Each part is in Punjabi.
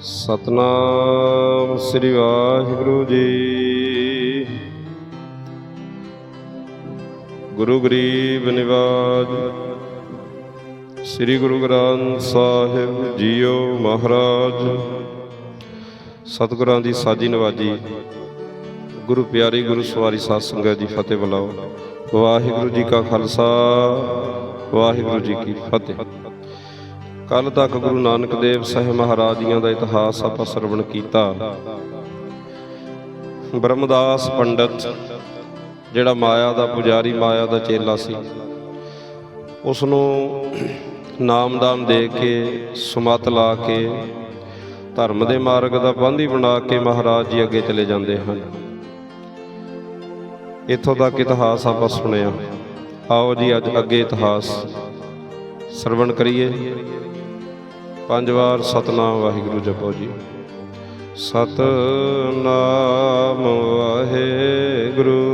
ਸਤਨਾਮ ਸ੍ਰੀ ਵਾਹਿਗੁਰੂ ਜੀ। ਗੁਰੂ ਗਰੀਬ ਨਿਵਾਜ, ਸ੍ਰੀ ਗੁਰੂ ਗ੍ਰੰਥ ਸਾਹਿਬ ਜੀਓ ਮਹਾਰਾਜ। ਸਤਿਗੁਰਾਂ ਦੀ ਸਾਜੀ ਨਵਾਜੀ, ਗੁਰੂ ਪਿਆਰੀ ਗੁਰੂ ਸਵਾਰੀ ਸਾਧ ਸੰਗਤ ਦੀ ਫਤਿਹ ਬੁਲਾਓ। ਵਾਹਿਗੁਰੂ ਜੀ ਕਾ ਖਾਲਸਾ, ਵਾਹਿਗੁਰੂ ਜੀ ਕੀ ਫਤਿਹ। ਕੱਲ ਤੱਕ ਗੁਰੂ ਨਾਨਕ ਦੇਵ ਸਾਹਿਬ ਮਹਾਰਾਜ ਜੀਆਂ ਦਾ ਇਤਿਹਾਸ ਆਪਾਂ ਸਰਵਣ ਕੀਤਾ। ਬ੍ਰਹਮਦਾਸ ਪੰਡਤ, ਜਿਹੜਾ ਮਾਇਆ ਦਾ ਪੁਜਾਰੀ, ਮਾਇਆ ਦਾ ਚੇਲਾ ਸੀ ਉਸ ਨੂੰ ਨਾਮਦਾਨ ਦੇ ਕੇ, ਸੁਮਤ ਲਾ ਕੇ, ਧਰਮ ਦੇ ਮਾਰਗ ਦਾ ਬੰਦੀ ਬਣਾ ਕੇ ਮਹਾਰਾਜ ਜੀ ਅੱਗੇ ਚਲੇ ਜਾਂਦੇ ਹਨ। ਇੱਥੋਂ ਤੱਕ ਇਤਿਹਾਸ ਆਪਾਂ ਸੁਣਿਆ। ਆਓ ਜੀ, ਅੱਜ ਅੱਗੇ ਇਤਿਹਾਸ ਸਰਵਣ ਕਰੀਏ। ਪੰਜ ਵਾਰ ਸਤਨਾਮ ਵਾਹਿਗੁਰੂ ਜਪੋ ਜੀ। ਸਤਨਾਮ ਵਾਹਿਗੁਰੂ।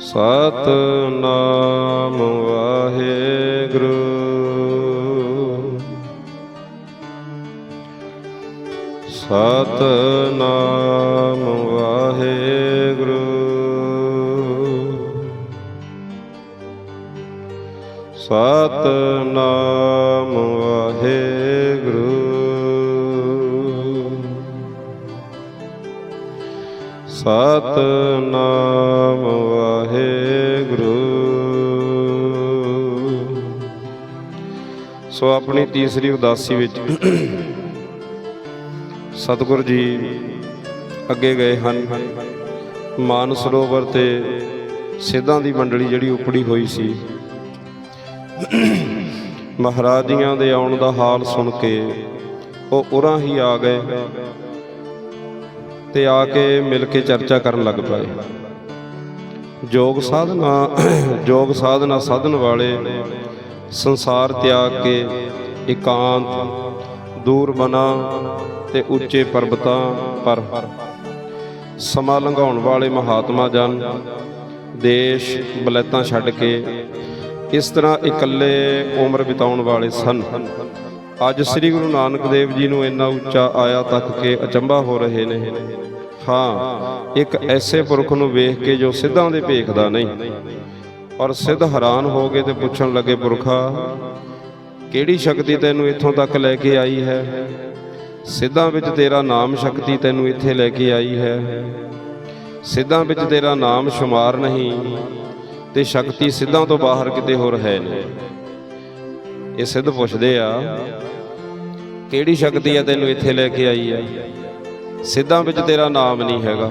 ਸਤਨਾਮ ਵਾਹਿਗੁਰੂ। ਸਤਨਾਮ ਵਾਹਿਗੁਰੂ। ਸਤਨਾਮ ਵਾਹਿਗੁਰੂ। ਸਤਨਾਮ ਵਾਹਿਗੁਰੂ। ਸੋ ਆਪਣੀ ਤੀਸਰੀ ਉਦਾਸੀ ਵਿੱਚ ਸਤਿਗੁਰ ਜੀ ਅੱਗੇ ਗਏ ਹਨ। ਮਾਨ ਸਰੋਵਰ ਤੇ ਸਿੱਧਾਂ ਦੀ ਮੰਡਲੀ ਜਿਹੜੀ ਉਪੜੀ ਹੋਈ ਸੀ। ਮਹਾਰਾਜ ਜੀਆਂ ਦੇ ਆਉਣ ਦਾ ਹਾਲ ਸੁਣ ਕੇ ਉਹ ਉਰਾਂ ਹੀ ਆ ਗਏ ਤੇ ਆ ਕੇ ਮਿਲ ਕੇ ਚਰਚਾ ਕਰਨ ਲੱਗ ਪਏ। ਜੋਗ ਸਾਧਨਾ ਜੋਗ ਸਾਧਨਾ ਸਾਧਨ ਵਾਲੇ ਸੰਸਾਰ ਤਿਆਗ ਕੇ ਇਕਾਂਤ, ਦੂਰ ਬਨਾ ਤੇ ਉੱਚੇ ਪਰਬਤਾਂ ਪਰ ਸਮਾਂ ਲੰਘਾਉਣ ਵਾਲੇ ਮਹਾਤਮਾ ਜਨ, ਦੇਸ਼ ਬਲੈਤਾਂ ਛੱਡ ਕੇ ਇਸ ਤਰ੍ਹਾਂ ਇਕੱਲੇ ਉਮਰ ਬਿਤਾਉਣ ਵਾਲੇ ਸਨ। ਅੱਜ ਸ੍ਰੀ ਗੁਰੂ ਨਾਨਕ ਦੇਵ ਜੀ ਨੂੰ ਇੰਨਾ ਉੱਚਾ ਆਇਆ ਤੱਕ ਕੇ ਅਚੰਭਾ ਹੋ ਰਹੇ ਨੇ। ਹਾਂ, ਇੱਕ ਐਸੇ ਪੁਰਖ ਨੂੰ ਵੇਖ ਕੇ ਜੋ ਸਿੱਧਾਂ ਦੇ ਭੇਖਦਾ ਨਹੀਂ। ਔਰ ਸਿੱਧ ਹੈਰਾਨ ਹੋ ਗਏ ਤੇ ਪੁੱਛਣ ਲੱਗੇ, ਪੁਰਖਾ, ਕਿਹੜੀ ਸ਼ਕਤੀ ਤੈਨੂੰ ਇੱਥੋਂ ਤੱਕ ਲੈ ਕੇ ਆਈ ਹੈ? ਸਿੱਧਾਂ ਵਿੱਚ ਤੇਰਾ ਨਾਮ ਸ਼ਕਤੀ ਤੈਨੂੰ ਇੱਥੇ ਲੈ ਕੇ ਆਈ ਹੈ। ਸਿੱਧਾਂ ਵਿੱਚ ਤੇਰਾ ਨਾਮ ਸ਼ੁਮਾਰ ਨਹੀਂ। ਤੇ ਸ਼ਕਤੀ ਸਿੱਧਾਂ ਤੋਂ ਬਾਹਰ ਕਿਤੇ ਹੋਰ ਹੈ ਨਹੀਂ। ਇਹ ਸਿੱਧ ਪੁੱਛਦੇ ਆ, ਕਿਹੜੀ ਸ਼ਕਤੀ ਆ ਤੈਨੂੰ ਇੱਥੇ ਲੈ ਕੇ ਆਈ ਆ? ਸਿੱਧਾਂ ਵਿੱਚ ਤੇਰਾ ਨਾਮ ਨਹੀਂ ਹੈਗਾ।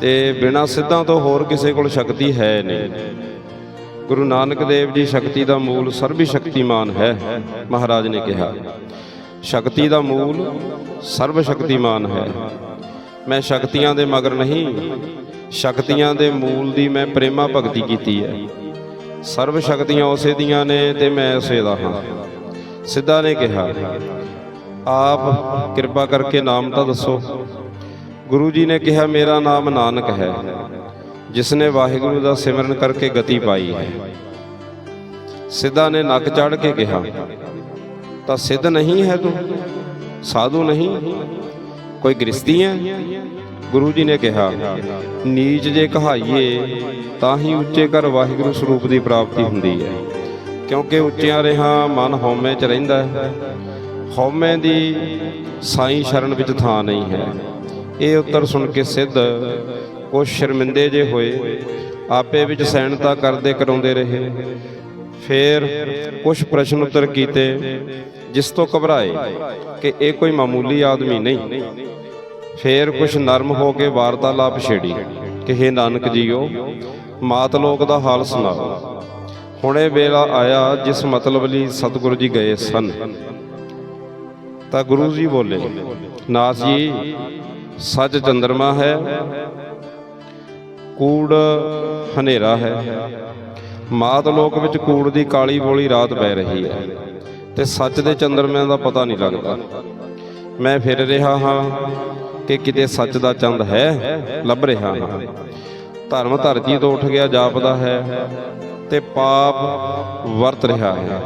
ਤੇ ਬਿਨਾਂ ਸਿੱਧਾਂ ਤੋਂ ਹੋਰ ਕਿਸੇ ਕੋਲ ਸ਼ਕਤੀ ਹੈ ਨਹੀਂ। ਗੁਰੂ ਨਾਨਕ ਦੇਵ ਜੀ ਸ਼ਕਤੀ ਦਾ ਮੂਲ ਸਰਬੀ ਸ਼ਕਤੀਮਾਨ ਹੈ, ਮਹਾਰਾਜ ਨੇ ਕਿਹਾ। ਸ਼ਕਤੀ ਦਾ ਮੂਲ ਸਰਬ ਸ਼ਕਤੀਮਾਨ ਹੈ। ਮੈਂ ਸ਼ਕਤੀਆਂ ਦੇ ਮਗਰ ਨਹੀਂ ਸ਼ਕਤੀਆਂ ਦੇ ਮੂਲ ਦੀ ਮੈਂ ਪ੍ਰੇਮਾ ਭਗਤੀ ਕੀਤੀ ਹੈ। ਸਰਵ ਸ਼ਕਤੀਆਂ ਉਸੇ ਦੀਆਂ ਨੇ ਤੇ ਮੈਂ ਉਸੇ ਦਾ ਹਾਂ। ਸਿੱਧਾ ਨੇ ਕਿਹਾ, ਆਪ ਕਿਰਪਾ ਕਰਕੇ ਨਾਮ ਤਾਂ ਦੱਸੋ। ਗੁਰੂ ਜੀ ਨੇ ਕਿਹਾ, ਮੇਰਾ ਨਾਮ ਨਾਨਕ ਹੈ ਜਿਸ ਨੇ ਵਾਹਿਗੁਰੂ ਦਾ ਸਿਮਰਨ ਕਰਕੇ ਗਤੀ ਪਾਈ ਹੈ। ਸਿੱਧਾ ਨੇ ਨੱਕ ਚੜ ਕੇ ਕਿਹਾ, ਤਾਂ ਸਿੱਧ ਨਹੀਂ ਹੈ ਤੂੰ? ਸਾਧੂ ਨਹੀਂ? ਕੋਈ ਗ੍ਰਸਤੀ ਹੈ? ਗੁਰੂ ਜੀ ਨੇ ਕਿਹਾ, ਨੀਚ ਜੇ ਕਹਾਈਏ, ਤਾਂ ਹੀ ਉੱਚੇ ਘਰ ਵਾਹਿਗੁਰੂ ਸਰੂਪ ਦੀ ਪ੍ਰਾਪਤੀ ਹੁੰਦੀ ਹੈ। ਕਿਉਂਕਿ ਉੱਚਿਆਂ ਰਿਹਾ ਮਨ ਹਉਮੈ ਚ ਰਹਿੰਦਾ ਹੈ। ਹਉਮੈ ਦੀ ਸਾਈਂ ਸ਼ਰਨ ਵਿੱਚ ਥਾਂ ਨਹੀਂ ਹੈ। ਇਹ ਉੱਤਰ ਸੁਣ ਕੇ ਸਿੱਧ ਕੁਛ ਸ਼ਰਮਿੰਦੇ ਜੇ ਹੋਏ, ਆਪੇ ਵਿੱਚ ਸੈਨਤਾ ਕਰਦੇ ਕਰਾਉਂਦੇ ਰਹੇ। ਫੇਰ ਕੁਝ ਪ੍ਰਸ਼ਨ ਉੱਤਰ ਕੀਤੇ, ਜਿਸ ਤੋਂ ਘਬਰਾਏ ਕਿ ਇਹ ਕੋਈ ਮਾਮੂਲੀ ਆਦਮੀ ਨਹੀਂ। ਫੇਰ ਕੁਛ ਨਰਮ ਹੋ ਕੇ ਵਾਰਤਾਲਾਪ ਛੇੜੀ ਕਿ हे ਨਾਨਕ ਜੀਓ, ਮਾਤ ਲੋਕ ਦਾ ਹਾਲ ਸੁਣਾਓ। ਹੁਣੇ ਵੇਲਾ ਆਇਆ ਜਿਸ ਮਤਲਬ ਲਈ ਸਤਿਗੁਰੂ ਜੀ ਗਏ ਸਨ। ਤਾਂ ਗੁਰੂ ਜੀ ਬੋਲੇ, ਨਾਥ ਜੀ, ਸੱਚ ਚੰਦਰਮਾ ਹੈ, ਕੂੜ ਹਨੇਰਾ ਹੈ। ਮਾਤ ਲੋਕ ਵਿੱਚ ਕੂੜ ਦੀ ਕਾਲੀ ਬੋਲੀ ਰਾਤ ਪੈ ਰਹੀ ਹੈ ਤੇ ਸੱਚ ਦੇ ਚੰਦਰਮਿਆਂ ਦਾ ਪਤਾ ਨਹੀਂ ਲੱਗਦਾ। ਮੈਂ ਫਿਰ ਰਿਹਾ ਹਾਂ ਕਿ ਕਿਤੇ ਸੱਚ ਦਾ ਚੰਦ ਹੈ, ਲੱਭ ਰਿਹਾ। ਹਾਂ ਧਰਮ ਧਰਤੀ ਤੋਂ ਉੱਠ ਗਿਆ, ਜਾਪਦਾ ਹੈ ਤੇ ਪਾਪ ਵਰਤ ਰਿਹਾ ਹੈ।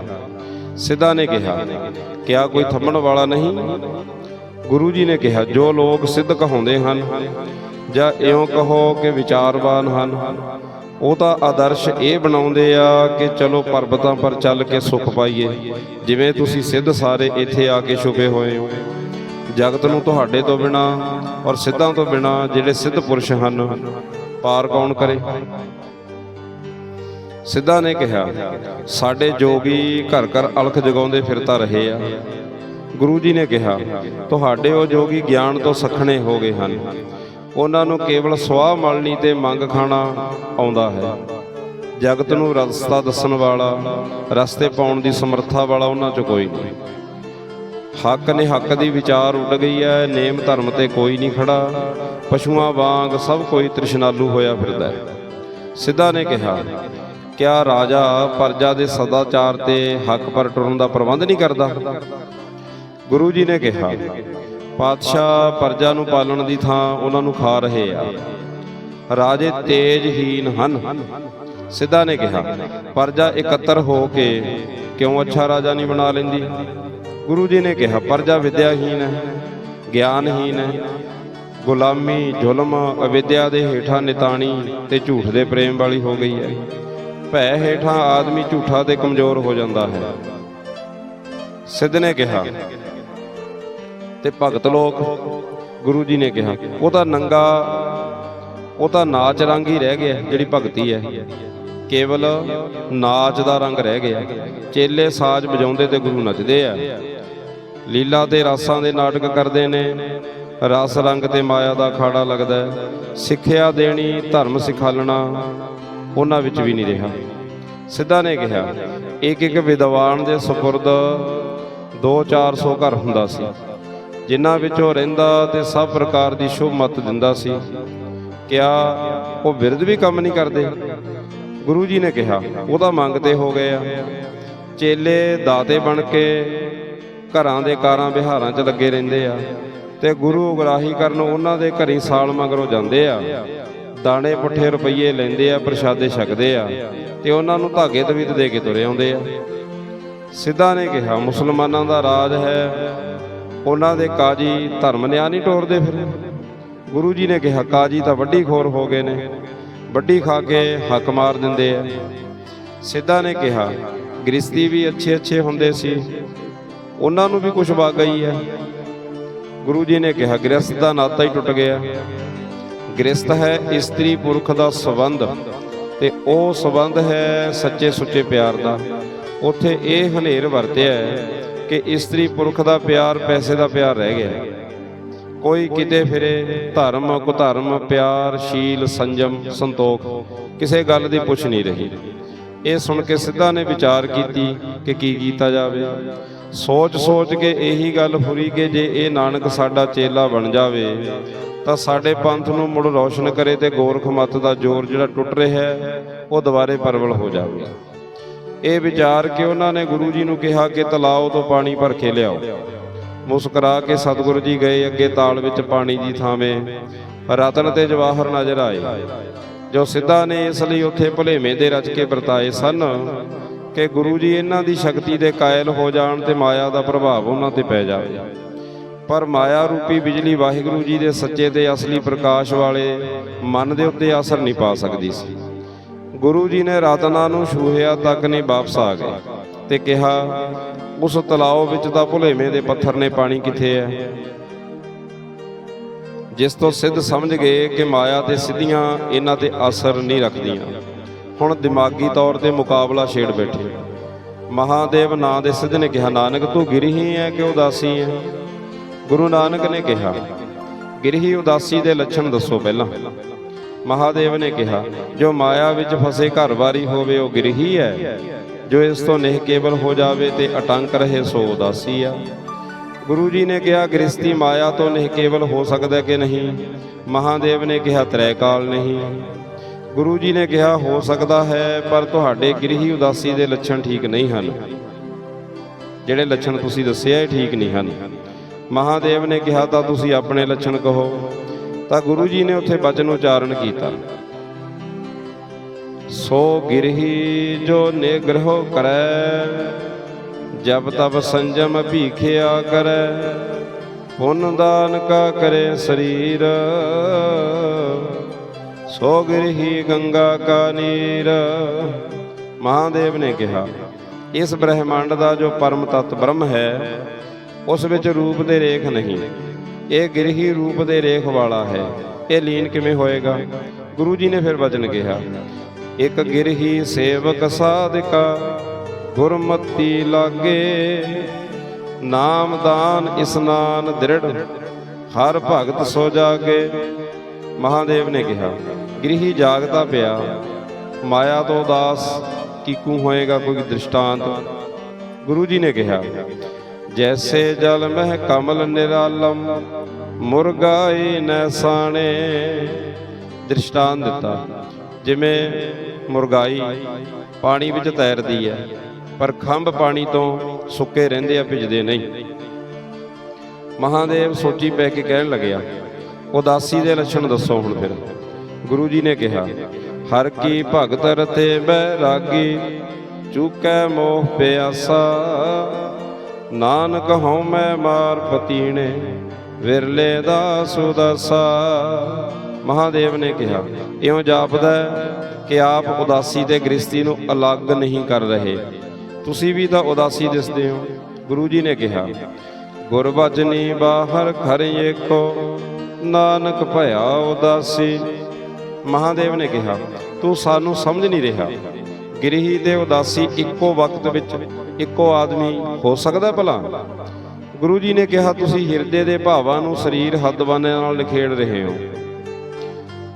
ਸਿੱਧਾ ਨੇ ਕਿਹਾ, ਕਿਆ ਕੋਈ ਥੰਮਣ ਵਾਲਾ ਨਹੀਂ? ਗੁਰੂ ਜੀ ਨੇ ਕਿਹਾ, ਜੋ ਲੋਕ ਸਿੱਧ ਕਹਾਉਂਦੇ ਹਨ ਜਾਂ ਇਉਂ ਕਹੋ ਕਿ ਵਿਚਾਰਵਾਨ ਹਨ, ਉਹ ਤਾਂ ਆਦਰਸ਼ ਇਹ ਬਣਾਉਂਦੇ ਆ ਕਿ ਚਲੋ ਪਰਬਤਾਂ ਪਰ ਚੱਲ ਕੇ ਸੁੱਖ ਪਾਈਏ। ਜਿਵੇਂ ਤੁਸੀਂ ਸਿੱਧ ਸਾਰੇ ਇੱਥੇ ਆ ਕੇ ਛੁਪੇ ਹੋਏ ਹੋ। ਜਗਤ ਨੂੰ ਤੁਹਾਡੇ ਤੋਂ ਬਿਨਾ ਔਰ ਸਿੱਧਾਂ ਤੋਂ ਬਿਨਾ ਜਿਹੜੇ ਸਿੱਧ ਪੁਰਸ਼ ਹਨ, ਪਾਰ ਕੌਣ ਕਰੇ? ਸਿੱਧਾ ਨੇ ਕਿਹਾ, ਸਾਡੇ ਜੋਗੀ ਘਰ ਘਰ ਅਲਖ ਜਗਾਉਂਦੇ ਫਿਰਤਾ ਰਹੇ ਆ। ਗੁਰੂ ਜੀ ਨੇ ਕਿਹਾ, ਤੁਹਾਡੇ ਉਹ ਜੋਗੀ ਗਿਆਨ ਤੋਂ ਸਖਣੇ ਹੋ ਗਏ ਹਨ। ਉਹਨਾਂ ਨੂੰ ਕੇਵਲ ਸਵਾਹ ਮਲਣੀ ਤੇ ਮੰਗ ਖਾਣਾ ਆਉਂਦਾ ਹੈ। ਜਗਤ ਨੂੰ ਰਸਤਾ ਦੱਸਣ ਵਾਲਾ, ਰਸਤੇ ਪਾਉਣ ਦੀ ਸਮਰੱਥਾ ਵਾਲਾ ਉਹਨਾਂ 'ਚ ਕੋਈ ਨਹੀਂ। ਹੱਕ ਨੇ ਹੱਕ ਦੀ ਵਿਚਾਰ ਉੱਡ ਗਈ ਹੈ ਨੇਮ ਧਰਮ ਤੇ ਕੋਈ ਨਹੀਂ ਖੜਾ। ਪਸ਼ੂਆਂ ਵਾਂਗ ਸਭ ਕੋਈ ਤ੍ਰਿਸ਼ਨਾਲੂ ਹੋਇਆ ਫਿਰਦਾ ਹੈ ਸਿੱਧਾ ਨੇ ਕਿਹਾ, ਕਿਆ ਰਾਜਾ ਪਰਜਾ ਦੇ ਸਦਾਚਾਰ ਤੇ ਹੱਕ ਪਰ ਟੁਰਨ ਦਾ ਪ੍ਰਬੰਧ ਨਹੀਂ ਕਰਦਾ? ਗੁਰੂ ਜੀ ਨੇ ਕਿਹਾ, ਪਾਤਸ਼ਾਹ ਪਰਜਾ ਨੂੰ ਪਾਲਣ ਦੀ ਥਾਂ ਉਹਨਾਂ ਨੂੰ ਖਾ ਰਹੇ ਆ। ਰਾਜੇ ਤੇਜਹੀਨ ਹਨ। ਸਿੱਧਾ ਨੇ ਕਿਹਾ, ਪਰਜਾ ਇਕੱਤਰ ਹੋ ਕੇ ਕਿਉਂ ਅੱਛਾ ਰਾਜਾ ਨਹੀਂ ਬਣਾ ਲੈਂਦੀ? ਗੁਰੂ ਜੀ ਨੇ ਕਿਹਾ, ਪਰਜਾ ਵਿਦਿਆਹੀਨ ਹੈ ਗਿਆਨਹੀਨ ਹੈ ਗੁਲਾਮੀ, ਜ਼ੁਲਮ, ਅਵਿਦਿਆ ਦੇ ਹੇਠਾਂ ਨਿਤਾਣੀ ਤੇ ਝੂਠ ਦੇ ਪ੍ਰੇਮ ਵਾਲੀ ਹੋ ਗਈ ਹੈ। ਭੈ ਹੇਠਾਂ ਆਦਮੀ ਝੂਠਾ ਤੇ ਕਮਜ਼ੋਰ ਹੋ ਜਾਂਦਾ ਹੈ। ਸਿੱਧ ਨੇ ਕਿਹਾ, ਤੇ ਭਗਤ ਲੋਕ, ਗੁਰੂ ਜੀ ਨੇ ਕਿਹਾ ਉਹ ਤਾਂ ਨੰਗਾ ਉਹ ਤਾਂ ਨਾਚ ਰੰਗ ਹੀ ਰਹਿ ਗਿਆ, ਜਿਹੜੀ ਭਗਤੀ ਹੈ। ਕੇਵਲ ਨਾਚ ਦਾ ਰੰਗ ਰਹਿ ਗਿਆ। ਚੇਲੇ ਸਾਜ਼ ਵਜਾਉਂਦੇ ਤੇ ਗੁਰੂ ਨੱਚਦੇ ਆ। ਲੀਲਾ ਤੇ ਰਾਸਾਂ ਦੇ ਨਾਟਕ ਕਰਦੇ ਨੇ। ਰਸ ਰੰਗ ਤੇ ਮਾਇਆ ਦਾ ਅਖਾੜਾ ਲੱਗਦਾ ਸਿੱਖਿਆ ਦੇਣੀ, ਧਰਮ ਸਿਖਾਲਣਾ, ਉਹਨਾਂ ਵਿੱਚ ਵੀ ਨਹੀਂ ਰਿਹਾ। ਸਿੱਧਾ ਨੇ ਕਿਹਾ, ਇੱਕ ਇੱਕ ਵਿਦਵਾਨ ਦੇ ਸਪੁਰਦ 2-400 ਘਰ ਹੁੰਦਾ ਸੀ। ਜਿਨ੍ਹਾਂ ਵਿੱਚ ਉਹ ਰਹਿੰਦਾ ਤੇ ਸਭ ਪ੍ਰਕਾਰ ਦੀ ਸ਼ੁਭ ਮਤ ਦਿੰਦਾ ਸੀ। ਕਿਆ ਉਹ ਵਿਰਧ ਵੀ ਕੰਮ ਨਹੀਂ ਕਰਦੇ? ਗੁਰੂ ਜੀ ਨੇ ਕਿਹਾ, ਉਹਦਾ ਮੰਗਤੇ ਹੋ ਗਏ ਆ। ਚੇਲੇ ਦਾਤੇ ਬਣ ਕੇ ਘਰਾਂ ਦੇ ਕਾਰਾਂ ਵਿਹਾਰਾਂ 'ਚ ਲੱਗੇ ਰਹਿੰਦੇ ਆ ਤੇ ਗੁਰੂ ਉਗਰਾਹੀ ਕਰਨ ਉਹਨਾਂ ਦੇ ਘਰੀ ਸਾਲ ਮਗਰੋਂ ਜਾਂਦੇ ਆ। ਦਾਣੇ ਪੁੱਠੇ ਰੁਪਈਏ ਲੈਂਦੇ ਆ, ਪ੍ਰਸ਼ਾਦੇ ਛਕਦੇ ਆ ਤੇ ਉਹਨਾਂ ਨੂੰ ਧਾਗੇ ਤਵੀਤ ਦੇ ਕੇ ਤੁਰੇ ਆਉਂਦੇ ਆ। ਸਿੱਧਾ ਨੇ ਕਿਹਾ, ਮੁਸਲਮਾਨਾਂ ਦਾ ਰਾਜ ਹੈ, ਉਹਨਾਂ ਦੇ ਕਾਜੀ ਧਰਮ ਨਿਆਂ ਨਹੀਂ ਟੋਰਦੇ ਫਿਰ। ਗੁਰੂ ਜੀ ਨੇ ਕਿਹਾ, ਕਾਜੀ ਤਾਂ ਵੱਡੀ ਖੋਰ ਹੋ ਗਏ ਨੇ, ਵੱਡੀ ਖਾ ਕੇ ਹੱਕ ਮਾਰ ਦਿੰਦੇ ਆ। ਸਿੱਧਾ ਨੇ ਕਿਹਾ ਗ੍ਰਿਸ਼ਤੀ ਵੀ ਅੱਛੇ ਅੱਛੇ ਹੁੰਦੇ ਸੀ ਉਹਨਾਂ ਨੂੰ ਵੀ ਕੁਝ ਵਗ ਗਈ ਹੈ। ਗੁਰੂ ਜੀ ਨੇ ਕਿਹਾ ਗ੍ਰਸਤ ਦਾ ਨਾਤਾ ਹੀ ਟੁੱਟ ਗਿਆ। ਗ੍ਰਸਤ ਹੈ ਇਸਤਰੀ ਪੁਰਖ ਦਾ ਸਬੰਧ ਤੇ ਉਹ ਸਬੰਧ ਹੈ ਸੱਚੇ ਸੁੱਚੇ ਪਿਆਰ ਦਾ। ਉੱਥੇ ਇਹ ਹਨੇਰ ਵਰਤਿਆ ਹੈ ਕਿ ਇਸਤਰੀ ਪੁਰਖ ਦਾ ਪਿਆਰ ਪੈਸੇ ਦਾ ਪਿਆਰ ਰਹਿ ਗਿਆ। ਕੋਈ ਕਿਤੇ ਫਿਰੇ, ਧਰਮ ਕੁਧਰਮ ਪਿਆਰ, ਸ਼ੀਲ, ਸੰਜਮ, ਸੰਤੋਖ, ਕਿਸੇ ਗੱਲ ਦੀ ਪੁੱਛ ਨਹੀਂ ਰਹੀ। ਇਹ ਸੁਣ ਕੇ ਸਿੱਧਾ ਨੇ ਵਿਚਾਰ ਕੀਤੀ ਕਿ ਕੀ ਕੀਤਾ ਜਾਵੇ। ਸੋਚ ਸੋਚ ਕੇ ਇਹੀ ਗੱਲ ਫੁਰੀ ਕਿ ਜੇ ਇਹ ਨਾਨਕ ਸਾਡਾ ਚੇਲਾ ਬਣ ਜਾਵੇ, ਤਾਂ ਸਾਡੇ ਪੰਥ ਨੂੰ ਮੁੜ ਰੌਸ਼ਨ ਕਰੇ ਤੇ ਗੋਰਖ ਮਤ ਦਾ ਜ਼ੋਰ ਜਿਹੜਾ ਟੁੱਟ ਰਿਹਾ ਹੈ, ਉਹ ਦੁਬਾਰੇ ਪਰਵਲ ਹੋ ਜਾਵੇ। ਇਹ ਵਿਚਾਰ ਕੇ ਉਹਨਾਂ ਨੇ ਗੁਰੂ ਜੀ ਨੂੰ ਕਿਹਾ ਕਿ ਤਲਾਓ ਤੋਂ ਪਾਣੀ ਭਰ ਕੇ ਲਿਆਓ। ਮੁਸਕਰਾ ਕੇ ਸਤਿਗੁਰੂ ਜੀ ਗਏ, ਅੱਗੇ ਤਾਲ ਵਿੱਚ ਪਾਣੀ ਦੀ ਥਾਵੇਂ। ਰਤਨ ਤੇ ਜਵਾਹਰ ਨਜ਼ਰ ਆਏ। ਜੋ ਸਿੱਧਾ ਨੇ ਇਸ ਲਈ ਉੱਥੇ ਭਲੇਵੇਂ ਦੇ ਰਚ ਕੇ ਵਰਤਾਏ ਸਨ ਕਿ ਗੁਰੂ ਜੀ ਇਹਨਾਂ ਦੀ ਸ਼ਕਤੀ ਦੇ ਕਾਇਲ ਹੋ ਜਾਣ ਤੇ ਮਾਇਆ ਦਾ ਪ੍ਰਭਾਵ ਉਹਨਾਂ ਤੇ ਪੈ ਜਾਵੇ। ਪਰ ਮਾਇਆ ਰੂਪੀ ਬਿਜਲੀ ਵਾਹਿਗੁਰੂ ਜੀ ਦੇ ਸੱਚੇ ਤੇ ਅਸਲੀ ਪ੍ਰਕਾਸ਼ ਵਾਲੇ ਮਨ ਦੇ ਉੱਤੇ ਅਸਰ ਨਹੀਂ ਪਾ ਸਕਦੀ ਸੀ। ਗੁਰੂ ਜੀ ਨੇ ਰਤਨਾ ਨੂੰ ਛੂਹਿਆ ਤੱਕ ਨਹੀਂ ਵਾਪਸ ਆ ਗਏ ਤੇ ਕਿਹਾ, ਉਸ ਤਲਾਓ ਵਿੱਚ ਤਾਂ ਭੁਲੇਵੇਂ ਦੇ ਪੱਥਰ ਨੇ ਪਾਣੀ ਕਿੱਥੇ ਹੈ ਜਿਸ ਤੋਂ ਸਿੱਧ ਸਮਝ ਗਏ ਕਿ ਮਾਇਆ ਤੇ ਸਿੱਧੀਆਂ ਇਹਨਾਂ ਤੇ ਅਸਰ ਨਹੀਂ ਰੱਖਦੀਆਂ। ਹੁਣ ਦਿਮਾਗੀ ਤੌਰ ਤੇ ਮੁਕਾਬਲਾ ਛੇੜ ਬੈਠੇ। ਮਹਾਦੇਵ ਨਾਂ ਦੇ ਸਿੱਧ ਨੇ ਕਿਹਾ, ਨਾਨਕ, ਤੂੰ ਗਿਰਹੀ ਹੈ ਕਿ ਉਦਾਸੀ ਹੈ ਗੁਰੂ ਨਾਨਕ ਨੇ ਕਿਹਾ ਗਿਰਹੀ ਉਦਾਸੀ ਦੇ ਲੱਛਣ ਦੱਸੋ ਪਹਿਲਾਂ। ਮਹਾਦੇਵ ਨੇ ਕਿਹਾ, ਜੋ ਮਾਇਆ ਵਿੱਚ ਫਸੇ ਘਰਵਾਰੀ ਹੋਵੇ, ਉਹ ਗਿਰਹੀ ਹੈ ਜੋ ਇਸ ਤੋਂ ਨਿਹ ਕੇਵਲ ਹੋ ਜਾਵੇ ਤੇ ਅਟੰਕ ਰਹੇ, ਸੋ ਉਦਾਸੀ ਆ। ਗੁਰੂ ਜੀ ਨੇ ਕਿਹਾ ਗ੍ਰਸਤੀ ਮਾਇਆ ਤੋਂ ਨਿਹਕੇਵਲ ਹੋ ਸਕਦਾ ਕਿ ਨਹੀਂ? ਮਹਾਦੇਵ ਨੇ ਕਿਹਾ ਤ੍ਰੈ ਕਾਲ ਨਹੀਂ। ਗੁਰੂ ਜੀ ਨੇ ਕਿਹਾ, ਹੋ ਸਕਦਾ ਹੈ, ਪਰ ਤੁਹਾਡੇ ਗ੍ਰਹੀ ਉਦਾਸੀ ਦੇ ਲੱਛਣ ਠੀਕ ਨਹੀਂ ਹਨ। ਜਿਹੜੇ ਲੱਛਣ ਤੁਸੀਂ ਦੱਸਿਆ ਇਹ ਠੀਕ ਨਹੀਂ ਹਨ। ਮਹਾਦੇਵ ਨੇ ਕਿਹਾ, ਤਾਂ ਤੁਸੀਂ ਆਪਣੇ ਲੱਛਣ ਕਹੋ। ਤਾਂ ਗੁਰੂ ਜੀ ਨੇ ਉੱਥੇ ਬਚਨ ਉਚਾਰਨ ਕੀਤਾ। ਸੋ ਗਿਰਹੀ ਜੋ ਨਿਗ੍ਰਹ ਕਰੈ, ਜਬ ਤਬ ਸੰਜਮ ਭੀਖਿਆ ਕਰੈ, ਪੁੰਨ ਦਾਨ ਕਾ ਕਰੇ ਸਰੀਰ। ਸੋ ਗਿਰਹੀ ਗੰਗਾ ਕਾ ਨੀਰ। ਮਹਾਦੇਵ ਨੇ ਕਿਹਾ, ਇਸ ਬ੍ਰਹਿਮੰਡ ਦਾ ਜੋ ਪਰਮ ਤਤ ਬ੍ਰਹਮ ਹੈ, ਉਸ ਵਿੱਚ ਰੂਪ ਦੇ ਰੇਖ ਨਹੀਂ। ਇਹ ਗਿਰਹੀ ਰੂਪ ਦੇ ਰੇਖ ਵਾਲਾ ਹੈ। ਇਹ ਲੀਨ ਕਿਵੇਂ ਹੋਏਗਾ? ਗੁਰੂ ਜੀ ਨੇ ਫਿਰ ਵਚਨ ਕਿਹਾ, ਇੱਕ ਗਿਰਹੀ ਸੇਵਕ ਸਾਧਕਾ, ਗੁਰਮਤੀ ਲਾਗੇ। ਨਾਮ ਦਾਨ ਇਸਨਾਨ ਦ੍ਰਿੜ, ਹਰ ਭਗਤ ਸੋ ਜਾਗੇ। ਮਹਾਦੇਵ ਨੇ ਕਿਹਾ, ਗ੍ਰਹੀ ਜਾਗਦਾ ਪਿਆ। ਮਾਇਆ ਤੋਂ ਦਾਸ ਕੀਕੂ ਹੋਏਗਾ ਕੋਈ ਦ੍ਰਿਸ਼ਟਾਂਤ? ਗੁਰੂ ਜੀ ਨੇ ਕਿਹਾ, ਜੈਸੇ ਜਲ ਮਹਿ ਕਮਲ ਨਿਰਾਲਮ ਮੁਰਗਾਏ ਨੈ ਦ੍ਰਿਸ਼ਟਾਂਤ ਦਿੱਤਾ, ਜਿਵੇਂ ਮੁਰਗਾਈ ਪਾਣੀ ਵਿੱਚ ਤੈਰਦੀ ਹੈ, ਪਰ ਖੰਭ ਪਾਣੀ ਤੋਂ ਸੁੱਕੇ ਰਹਿੰਦੇ ਆ, ਭਿੱਜਦੇ ਨਹੀਂ। ਮਹਾਦੇਵ ਸੋਚੀ ਪੈ ਕੇ ਕਹਿਣ ਲੱਗਿਆ ਉਦਾਸੀ ਦੇ ਲੱਛਣ ਦੱਸੋ ਹੁਣ ਫਿਰ। ਗੁਰੂ ਜੀ ਨੇ ਕਿਹਾ, ਹਰ ਕੀ ਭਗਤ ਰਤੇ ਬੈਰਾਗੀ ਚੁਕੈ ਮੋਹ ਪਿਆਸਾ। ਨਾਨਕ ਹਉ ਮੈਂ ਮਾਰ ਪਤੀਣੇ, ਵਿਰਲੇ ਦਾ ਸੁਦਸਾ ਮਹਾਦੇਵ ਨੇ ਕਿਹਾ, ਇਉਂ ਜਾਪਦਾ ਕਿ ਆਪ ਉਦਾਸੀ ਤੇ ਗ੍ਰਸਤੀ ਨੂੰ ਅਲੱਗ ਨਹੀਂ ਕਰ ਰਹੇ। ਤੁਸੀਂ ਵੀ ਤਾਂ ਉਦਾਸੀ ਦਿਸਦੇ ਹੋ। ਗੁਰੂ ਜੀ ਨੇ ਕਿਹਾ, ਗੁਰਬਚਨੀ ਬਾਹਰ ਖਰ ਏਕੋ ਨਾਨਕ ਭਇਆ ਉਦਾਸੀ। ਮਹਾਦੇਵ ਨੇ ਕਿਹਾ, ਤੂੰ ਸਾਨੂੰ ਸਮਝ ਨਹੀਂ ਰਿਹਾ। ਗ੍ਰਹੀ ਤੇ ਉਦਾਸੀ ਇੱਕੋ ਵਕਤ ਵਿੱਚ ਇੱਕੋ ਆਦਮੀ ਹੋ ਸਕਦਾ ਭਲਾ? ਗੁਰੂ ਜੀ ਨੇ ਕਿਹਾ, ਤੁਸੀਂ ਹਿਰਦੇ ਦੇ ਭਾਵਾਂ ਨੂੰ ਸਰੀਰ ਹੱਦਵਾਨੇ ਨਾਲ ਲਿਖੇੜ ਰਹੇ ਹੋ।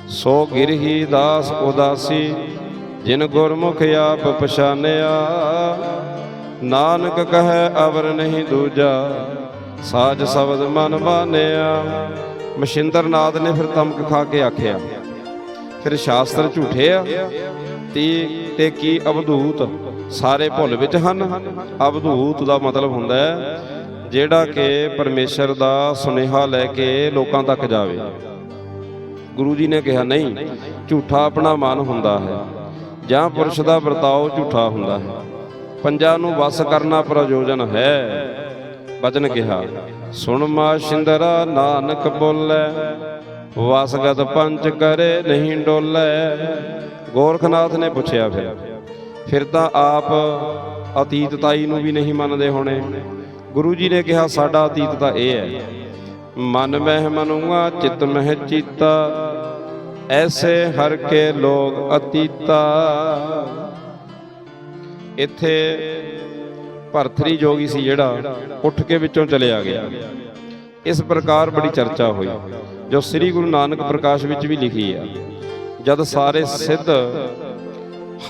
ਸੋ ਗਿਰਹੀ ਦਾਸ ਉਦਾਸੀ, ਜਿਨ ਗੁਰਮੁਖ ਆਪ ਪਛਾਨਿਆ। ਨਾਨਕ ਕਹੈ, ਅਵਰ ਨਹੀਂ ਦੂਜਾ। ਸਾਜ ਸ਼ਬਦ ਮਨ ਬਾਨਿਆ ਮਸ਼ਿੰਦਰ ਨਾਦ ਨੇ ਫਿਰ ਤਮਕ ਖਾ ਕੇ ਆਖਿਆ, ਫਿਰ ਸ਼ਾਸਤਰ ਝੂਠੇ ਆ, ਤੇ ਤੇ ਕੀ ਅਵਧੂਤ ਸਾਰੇ ਭੁੱਲ ਵਿੱਚ ਹਨ? ਅਵਧੂਤ ਦਾ ਮਤਲਬ ਹੁੰਦਾ ਹੈ ਜਿਹੜਾ ਕਿ ਪਰਮੇਸ਼ਰ ਦਾ ਸੁਨੇਹਾ ਲੈ ਕੇ ਲੋਕਾਂ ਤੱਕ ਜਾਵੇ। ਗੁਰੂ ਜੀ ਨੇ ਕਿਹਾ, ਨਹੀਂ, ਝੂਠਾ ਆਪਣਾ ਮਨ ਹੁੰਦਾ ਹੈ, ਜਾਂ ਪੁਰਸ਼ ਦਾ ਵਰਤਾਓ ਝੂਠਾ ਹੁੰਦਾ ਹੈ। ਪੰਜਾਂ ਨੂੰ ਵਸ ਕਰਨਾ ਪ੍ਰਯੋਜਨ ਹੈ। ਬਚਨ ਕਿਹਾ, ਸੁਣ ਮਾ ਸ਼ਿੰਦਰਾ ਨਾਨਕ ਬੋਲੇ, ਵਸਗਤ ਪੰਚ ਕਰੇ ਨਹੀਂ ਡੋਲੇ। ਗੋਰਖਨਾਥ ਨੇ ਪੁੱਛਿਆ ਫਿਰ ਫਿਰ ਤਾਂ ਆਪ ਅਤੀਤਤਾਈ ਨੂੰ ਵੀ ਨਹੀਂ ਮੰਨਦੇ ਹੋਣੇ? ਗੁਰੂ ਜੀ ਨੇ ਕਿਹਾ, ਸਾਡਾ ਅਤੀਤ ਤਾਂ ਇਹ ਹੈ, ਮਨ ਮਹਿ ਮਨੁਆ, ਚਿਤ ਮਹਿ ਚੀਤਾ, ਐਸੇ ਹਰ ਕੇ ਲੋਗ ਅਤੀਤਾ। ਇੱਥੇ ਭਰਥਰੀ ਜੋਗੀ ਸੀ ਜਿਹੜਾ, ਉੱਠ ਕੇ ਵਿੱਚੋਂ ਚਲਿਆ ਗਿਆ। ਇਸ ਪ੍ਰਕਾਰ ਬੜੀ ਚਰਚਾ ਹੋਈ, ਜੋ ਸ੍ਰੀ ਗੁਰੂ ਨਾਨਕ ਪ੍ਰਕਾਸ਼ ਵਿੱਚ ਵੀ ਲਿਖੀ ਆ। ਜਦ ਸਾਰੇ ਸਿੱਧ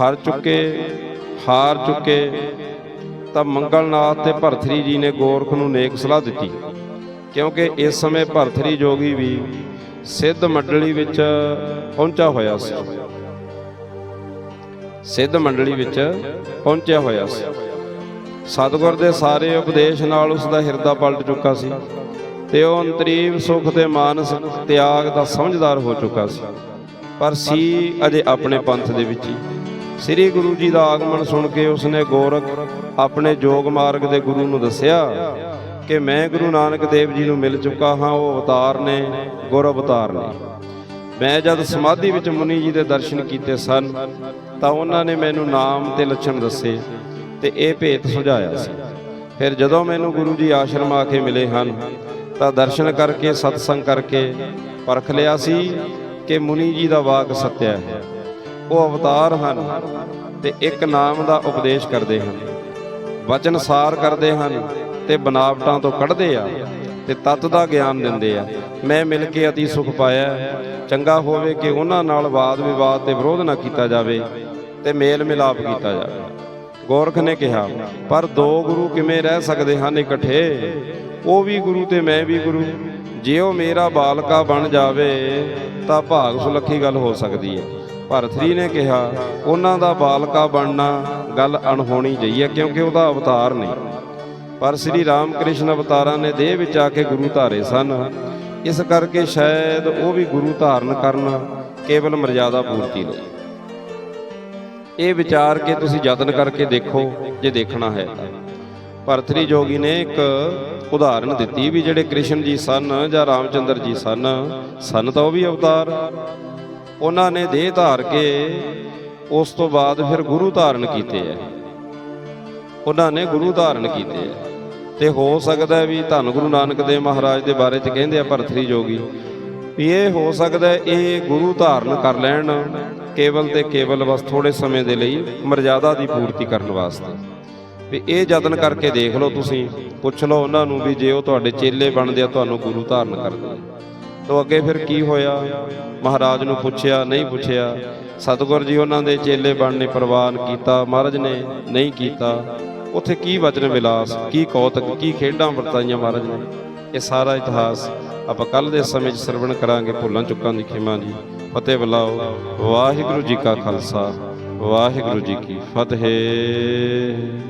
ਹਾਰ ਚੁੱਕੇ ਹਾਰ ਚੁੱਕੇ, ਤਾਂ ਮੰਗਲਨਾਥ ਤੇ ਭਰਥਰੀ ਜੀ ਨੇ ਗੋਰਖ ਨੂੰ ਨੇਕ ਸਲਾਹ ਦਿੱਤੀ। ਕਿਉਂਕਿ ਇਸ ਸਮੇਂ ਭਰਥਰੀ ਜੋਗੀ ਵੀ ਸਿੱਧ ਮੰਡਲੀ ਵਿੱਚ ਪਹੁੰਚਾ ਹੋਇਆ ਸੀ। ਸਿੱਧ ਮੰਡਲੀ ਵਿੱਚ ਪਹੁੰਚਿਆ ਹੋਇਆ ਸੀ। ਸਤਿਗੁਰ ਦੇ ਸਾਰੇ ਉਪਦੇਸ਼ ਨਾਲ ਉਸ ਦਾ ਹਿਰਦਾ ਪਲਟ ਚੁੱਕਾ ਸੀ ਤੇ ਉਹ ਅੰਤਰੀਵ ਸੁਖ ਤੇ ਮਾਨਸ ਤਿਆਗ ਦਾ ਸਮਝਦਾਰ ਹੋ ਚੁੱਕਾ ਸੀ। ਪਰ ਸੀ ਅਜੇ ਆਪਣੇ ਪੰਥ ਦੇ ਵਿੱਚ ਹੀ। ਸ੍ਰੀ ਗੁਰੂ ਜੀ ਦਾ ਆਗਮਨ ਸੁਣ ਕੇ ਉਸਨੇ ਗੋਰਖ ਆਪਣੇ ਜੋਗ ਮਾਰਗ ਦੇ ਗੁਰੂ ਨੂੰ ਦੱਸਿਆ ਕਿ ਮੈਂ ਗੁਰੂ ਨਾਨਕ ਦੇਵ ਜੀ ਨੂੰ ਮਿਲ ਚੁੱਕਾ ਹਾਂ, ਉਹ ਅਵਤਾਰ ਨੇ, ਗੁਰ ਅਵਤਾਰ ਨੇ। ਮੈਂ ਜਦ ਸਮਾਧੀ ਵਿੱਚ ਮੁਨੀ ਜੀ ਦੇ ਦਰਸ਼ਨ ਕੀਤੇ ਸਨ ਤਾਂ ਉਹਨਾਂ ਨੇ ਮੈਨੂੰ ਨਾਮ ਤੇ ਲੱਛਣ ਦੱਸੇ। ਤੇ ਇਹ ਭੇਤ ਸੁਝਾਇਆ ਸੀ। ਫਿਰ ਜਦੋਂ ਮੈਨੂੰ ਗੁਰੂ ਜੀ ਆਸ਼ਰਮ ਆ ਕੇ ਮਿਲੇ ਹਨ, ਤਾਂ ਦਰਸ਼ਨ ਕਰਕੇ, ਸਤਸੰਗ ਕਰਕੇ ਪਰਖ ਲਿਆ ਸੀ ਕਿ ਮੁਨੀ ਜੀ ਦਾ ਵਾਕ ਸਤਿਆ ਹੈ। ਉਹ ਅਵਤਾਰ ਹਨ ਤੇ ਇੱਕ ਨਾਮ ਦਾ ਉਪਦੇਸ਼ ਕਰਦੇ ਹਨ। ਵਚਨ ਸਾਰ ਕਰਦੇ ਹਨ ਤੇ ਬਨਾਵਟਾਂ ਤੋਂ ਕੱਢਦੇ ਆ ਤੇ ਤਤ ਦਾ ਗਿਆਨ ਦਿੰਦੇ ਆ। ਮੈਂ ਮਿਲ ਕੇ ਅਤੀ ਸੁਖ ਪਾਇਆ ਚੰਗਾ ਹੋਵੇ ਕਿ ਉਹਨਾਂ ਨਾਲ ਵਾਦ ਵਿਵਾਦ ਤੇ ਵਿਰੋਧ ਨਾ ਕੀਤਾ ਜਾਵੇ ਤੇ ਮੇਲ ਮਿਲਾਪ ਕੀਤਾ ਜਾਵੇ। ਗੋਰਖ ਨੇ ਕਿਹਾ, ਪਰ ਦੋ ਗੁਰੂ ਕਿਵੇਂ ਰਹਿ ਸਕਦੇ ਹਨ ਇਕੱਠੇ? ਉਹ ਵੀ ਗੁਰੂ ਤੇ ਮੈਂ ਵੀ ਗੁਰੂ। ਜੇ ਉਹ ਮੇਰਾ ਬਾਲਕਾ ਬਣ ਜਾਵੇ, ਤਾਂ ਭਾਗ ਸੁਲੱਖੀ ਗੱਲ ਹੋ ਸਕਦੀ ਹੈ। ਭਰਥਰੀ ਨੇ ਕਿਹਾ, ਉਹਨਾਂ ਦਾ ਬਾਲਕਾ ਬਣਨਾ ਗੱਲ ਅਣਹੋਣੀ ਜਈ ਹੈ, ਕਿਉਂਕਿ ਉਹਦਾ ਅਵਤਾਰ ਨਹੀਂ। ਪਰ ਸ੍ਰੀ ਰਾਮ ਕ੍ਰਿਸ਼ਨ ਅਵਤਾਰਾਂ ਨੇ ਦੇਹ ਵਿੱਚ ਆ ਕੇ ਗੁਰੂ ਧਾਰੇ ਸਨ। ਇਸ ਕਰਕੇ ਸ਼ਾਇਦ ਉਹ ਵੀ ਗੁਰੂ ਧਾਰਨ ਕਰਨ ਕੇਵਲ ਮਰਜ਼ਾਦਾ ਪੂਰਤੀ ਲਈ। ਇਹ ਵਿਚਾਰ ਕੇ ਤੁਸੀਂ ਯਤਨ ਕਰਕੇ ਦੇਖੋ ਜੇ ਦੇਖਣਾ ਹੈ। ਤਾਂ ਭਰਤਰੀ ਜੋਗੀ ਨੇ ਇੱਕ ਉਦਾਹਰਨ ਦਿੱਤੀ ਵੀ ਜਿਹੜੇ ਕ੍ਰਿਸ਼ਨ ਜੀ ਸਨ ਜਾਂ ਰਾਮਚੰਦਰ ਜੀ ਸਨ ਸਨ ਤਾਂ ਉਹ ਵੀ ਅਵਤਾਰ। ਉਹਨਾਂ ਨੇ ਦੇਹ ਧਾਰ ਕੇ ਉਸ ਤੋਂ ਬਾਅਦ ਫਿਰ ਗੁਰੂ ਧਾਰਨ ਕੀਤੇ ਹੈ। ਉਹਨਾਂ ਨੇ ਗੁਰੂ ਧਾਰਨ ਕੀਤੇ ਹੈ। ਤੇ ਹੋ ਸਕਦਾ ਵੀ ਧੰਨ ਗੁਰੂ ਨਾਨਕ ਦੇਵ ਮਹਾਰਾਜ ਦੇ ਬਾਰੇ ਚ ਕਹਿੰਦੇ ਆ ਭਰਤਰੀ ਜੋਗੀ ਵੀ ਇਹ ਹੋ ਸਕਦਾ ਇਹ ਗੁਰੂ ਧਾਰਨ ਕਰ ਲੈਣ। ਕੇਵਲ ਤੇ ਕੇਵਲ ਬਸ ਥੋੜੇ ਸਮੇਂ ਦੇ ਲਈ ਮਰਜ਼ਾਦਾ ਦੀ ਪੂਰਤੀ ਕਰਨ ਵਾਸਤੇ। ਵੀ ਇਹ ਯਤਨ ਕਰਕੇ ਦੇਖ ਲਓ ਤੁਸੀਂ, ਪੁੱਛ ਲਓ ਉਹਨਾਂ ਨੂੰ ਵੀ ਜੇ ਉਹ ਤੁਹਾਡੇ ਚੇਲੇ ਬਣਦੇ ਆ, ਤੁਹਾਨੂੰ ਗੁਰੂ ਧਾਰਨ ਕਰਦੇ ਆ। ਤੋ ਅੱਗੇ ਫਿਰ ਕੀ ਹੋਇਆ? ਮਹਾਰਾਜ ਨੂੰ ਪੁੱਛਿਆ, ਨਹੀਂ ਪੁੱਛਿਆ। ਸਤਿਗੁਰ ਜੀ ਉਹਨਾਂ ਦੇ ਚੇਲੇ ਬਣਨੇ, ਪ੍ਰਵਾਨ ਕੀਤਾ, ਮਹਾਰਾਜ ਨੇ ਨਹੀਂ ਕੀਤਾ। ਉੱਥੇ ਕੀ ਵਚਨ ਵਿਲਾਸ, ਕੀ ਕੌਤਕ, ਕੀ ਖੇਡਾਂ ਵਰਤਾਈਆਂ ਮਹਾਰਾਜ ਨੇ? ਇਹ ਸਾਰਾ ਇਤਿਹਾਸ ਆਪਾਂ ਕੱਲ ਦੇ ਸਮੇਂ 'ਚ ਸਰਵਣ ਕਰਾਂਗੇ, ਭੁੱਲਾਂ ਚੁੱਕਾਂ ਦੀ ਖਿਮਾ ਜੀ। ਫਤਿਹ ਬੁਲਾਓ। ਵਾਹਿਗੁਰੂ ਜੀ ਕਾ ਖਾਲਸਾ। ਵਾਹਿਗੁਰੂ ਜੀ ਕੀ ਫਤਿਹ।